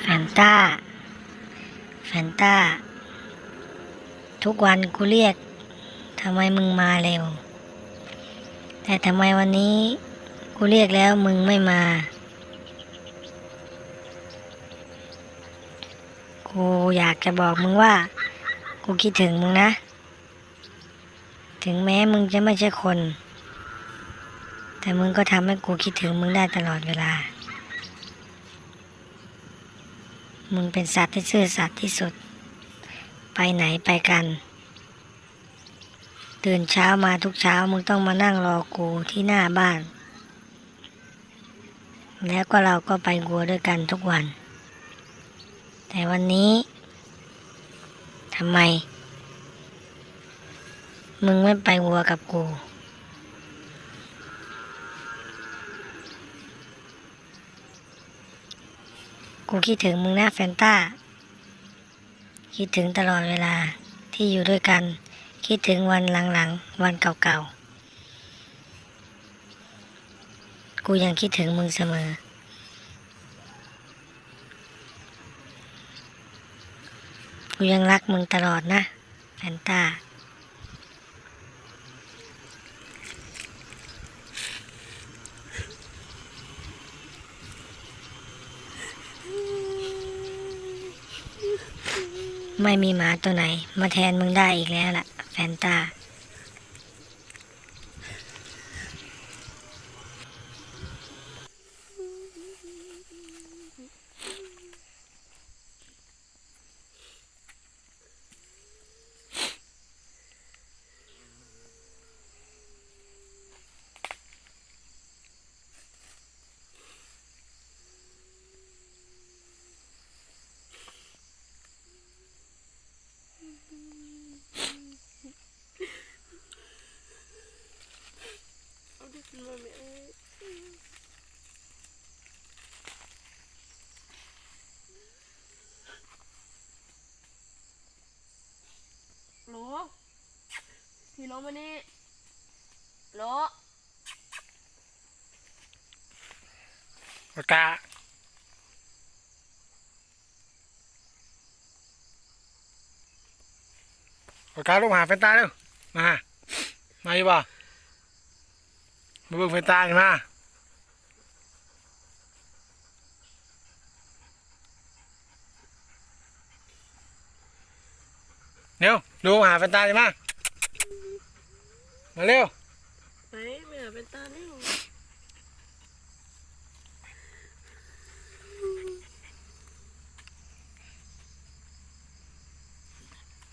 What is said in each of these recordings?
แฟนตาแฟนตาทุกวันกูเรียกทำไมมึงมาเร็ว แต่ทำไมวันนี้กูเรียกแล้วมึงไม่มา กูอยากจะบอกมึงว่า กูคิดถึงมึงนะ ถึงแม้มึงจะไม่ใช่คน แต่มึงก็ทำให้กูคิดถึงมึงได้ตลอดเวลา มึงเป็นสัตว์ที่ซื่อสัตย์ที่สุด ไปไหนไปกัน ตื่นเช้ามาทุกเช้ามึงต้องมานั่งรอกูที่หน้าบ้าน แล้วก็เราก็ไปกัวด้วยกันทุกวัน แต่วันนี้ทำไม มึงไม่ไปวัวกับกู กูคิดถึงมึงนะแฟนต้า คิดถึงตลอดเวลาที่อยู่ด้วยกัน คิดถึงวันหลังๆ วันเก่าๆ กูยังคิดถึงมึงเสมอ กูยังรักมึงตลอดนะแฟนต้า ไม่มีหมาตัวไหน มาแทนมึงได้อีกแล้วล่ะ แฟนตา พี่โลมานี่โลปากกาปากกาลงหาแฟนตาเร็วมา มาอยู่บ่มาเบิ่งแฟนตานี่ไหมาเร็วดูหาแฟนตานี่มามาเร็วไปไม่หาเป็นตาเนี่ย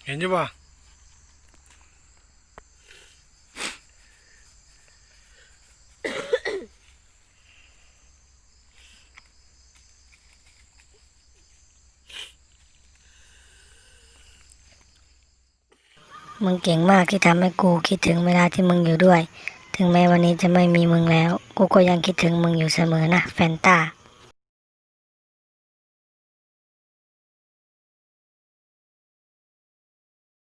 เห็นอยู่บ่ มึงเก่งมากที่ทำให้กูคิดถึงเวลาที่มึงอยู่ด้วย ถึงแม้วันนี้จะไม่มีมึงแล้ว กูก็ยังคิดถึงมึงอยู่เสมอนะแฟนตา